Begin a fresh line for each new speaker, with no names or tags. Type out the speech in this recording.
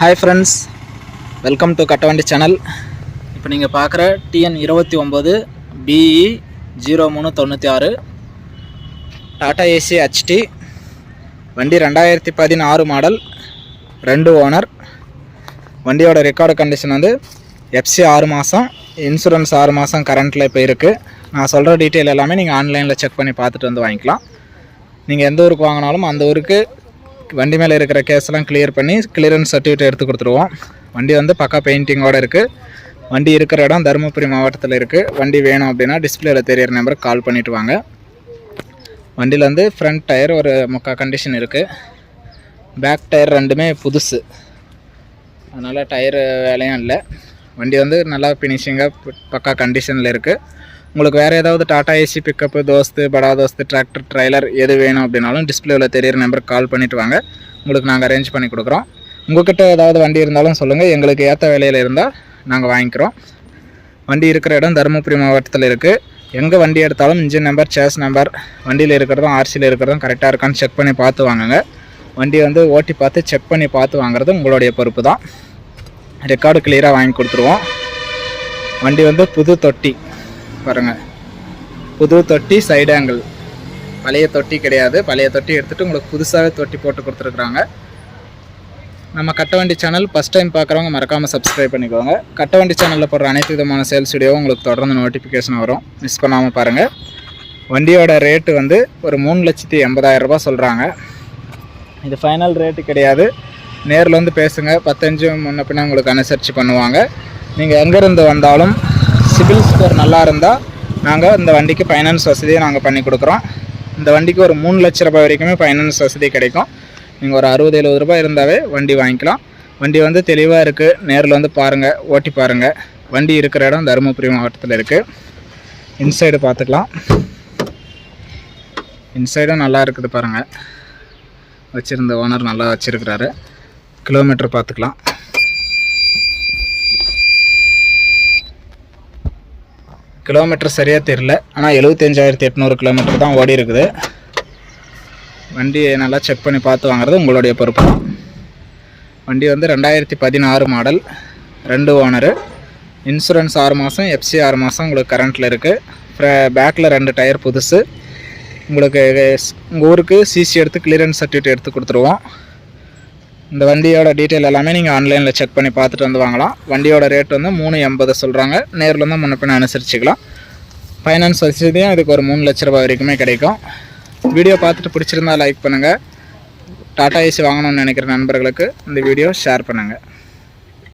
Hi friends welcome to Kattavandi channel இப்போ நீங்கள் பார்க்குற டிஎன் இருபத்தி ஒம்பது பிஇ ஜீரோ மூணு தொண்ணூற்றி ஆறு. டாடா ஏசி ஹெச்டி வண்டி ரெண்டாயிரத்தி பதினாறு மாடல் ரெண்டு ஓனர் வண்டியோட ரெக்கார்டு கண்டிஷன் வந்து எஃப்சி ஆறு மாதம் இன்சூரன்ஸ் ஆறு மாதம் கரண்ட்டில் இப்போ இருக்குது நான் சொல்கிற டீட்டெயில் எல்லாமே நீங்கள் ஆன்லைனில் செக் பண்ணி பார்த்துட்டு வந்து வாங்கிக்கலாம். நீங்கள் எந்த ஊருக்கு வாங்கினாலும் அந்த ஊருக்கு வண்டி மேலே இருக்கிற கேஸ்லாம் கிளியர் பண்ணி கிளியரன்ஸ் சர்டிஃபிகேட் எடுத்து கொடுத்துருவோம். வண்டி வந்து பக்கா பெயிண்டிங்கோடு இருக்குது வண்டி இருக்கிற இடம் தருமபுரி மாவட்டத்தில் இருக்குது வண்டி வேணும் அப்படின்னா டிஸ்பிளேல தெரியிற நம்பருக்கு கால் பண்ணிவிட்டு வாங்க. வண்டியில் வந்து ஃப்ரண்ட் டயர் ஒரு முக்கால் கண்டிஷன் இருக்குது பேக் டயர் ரெண்டுமே புதுசு. அதனால் டயரு வேலையும் இல்லை. வண்டி வந்து நல்லா ஃபினிஷிங்காக பக்கா கண்டிஷனில் இருக்குது உங்களுக்கு வேறு ஏதாவது டாடா ஏசி பிக்கப்பு தோஸ்து படா தோஸ்து டிராக்டர் ட்ரைலர் எது வேணும் அப்படின்னாலும் டிஸ்பிளேவில் தெரியிற நம்பருக்கு கால் பண்ணிவிட்டு வாங்க. உங்களுக்கு நாங்கள் அரேஞ்ச் பண்ணி கொடுக்குறோம். உங்கள்கிட்ட ஏதாவது வண்டி இருந்தாலும் சொல்லுங்கள் எங்களுக்கு ஏற்ற வேலையில் இருந்தால் நாங்கள் வாங்கிக்கிறோம். வண்டி இருக்கிற இடம் தருமபுரி மாவட்டத்தில் இருக்குது எங்கே வண்டி எடுத்தாலும் இன்ஜின் நம்பர் சேஸ் நம்பர் வண்டியில் இருக்கிறதும் ஆர்சியில் இருக்கிறதும் கரெக்டாக இருக்கான்னு செக் பண்ணி பார்த்து வாங்குங்க. வண்டி வந்து ஓட்டி பார்த்து செக் பண்ணி பார்த்து வாங்குறது உங்களுடைய பொறுப்பு தான். ரெக்கார்டு கிளியராக வாங்கி கொடுத்துருவோம். வண்டி வந்து புது தொட்டி. பாருங்கள் புது தொட்டி சைடு ஆங்கிள் பழைய தொட்டி கிடையாது. பழைய தொட்டி எடுத்துகிட்டு உங்களுக்கு புதுசாகவே தொட்டி போட்டு கொடுத்துருக்குறாங்க. நம்ம கட்டவண்டி சேனல் ஃபஸ்ட் டைம் பார்க்குறவங்க மறக்காமல் சப்ஸ்கிரைப் பண்ணிக்கோங்க. கட்டவண்டி சேனலில் போடுற அனைத்து விதமான சேல்ஸ் வீடியோவும் உங்களுக்கு தொடர்ந்து நோட்டிஃபிகேஷன் வரும். மிஸ் பண்ணாமல் பாருங்கள் வண்டியோட ரேட்டு வந்து ஒரு மூணு லட்சத்தி எண்பதாயிரம் சொல்கிறாங்க இது ஃபைனல் ரேட்டு கிடையாது. நேரில் வந்து பேசுங்க. பத்தஞ்சு முன்ன பின்ன உங்களுக்கு அனுசரித்து பண்ணுவாங்க. நீங்கள் எங்கேருந்து வந்தாலும் சிபில் ஸ்கோர் நல்லா இருந்தால் நாங்கள் இந்த வண்டிக்கு ஃபைனான்ஸ் வசதியை நாங்கள் பண்ணி கொடுக்குறோம். இந்த வண்டிக்கு ஒரு மூணு லட்ச ரூபாய் வரைக்குமே ஃபைனான்ஸ் வசதி கிடைக்கும். நீங்கள் ஒரு அறுபது எழுபது ரூபாய் இருந்தாவே வண்டி வாங்கிக்கலாம். வண்டி வந்து தெளிவாக இருக்குது நேரில் வந்து பாருங்கள் ஓட்டி பாருங்கள் வண்டி இருக்கிற இடம் தருமபுரி மாவட்டத்தில் இருக்குது இன்சைடு பார்த்துக்கலாம். இன்சைடும் நல்லா இருக்குது பாருங்கள் வச்சுருந்த ஓனர் நல்லா வச்சுருக்கிறாரு. கிலோமீட்டர் பார்த்துக்கலாம். கிலோமீட்டர் சரியாக தெரில ஆனால் எழுபத்தஞ்சாயிரத்தி எட்நூறு கிலோமீட்டர் தான் ஓடி இருக்குது. வண்டியை நல்லா செக் பண்ணி பார்த்து வாங்குறது உங்களுடைய பொறுப்பு. தான் வண்டி வந்து ரெண்டாயிரத்தி பதினாறு மாடல் ரெண்டு ஓனரு இன்சூரன்ஸ் ஆறு மாதம் எஃப்சி ஆறு மாதம் உங்களுக்கு கரண்ட்டில் இருக்குது பேக்கில் ரெண்டு டயர் புதுசு. உங்களுக்கு உங்கள் ஊருக்கு சிசி எடுத்து கிளியரன்ஸ் சர்டிஃபிகேட் எடுத்து கொடுத்துருவோம். இந்த வண்டியோட டீட்டெயில் எல்லாமே நீங்கள் ஆன்லைனில் செக் பண்ணி பார்த்துட்டு வந்து வாங்கலாம். வண்டியோட ரேட் வந்து மூணு எண்பது சொல்கிறாங்க நேரில் வந்து முன்ன அனுசரிச்சிக்கலாம் அனுசரிச்சுக்கலாம். ஃபைனான்ஸ் வசதியும் இதுக்கு ஒரு மூணு லட்ச ரூபாய் வரைக்குமே கிடைக்கும். வீடியோ பார்த்துட்டு பிடிச்சிருந்தா லைக் பண்ணுங்கள் டாடா ஏசி வாங்கணும்னு நினைக்கிற நண்பர்களுக்கு இந்த வீடியோ ஷேர் பண்ணுங்கள்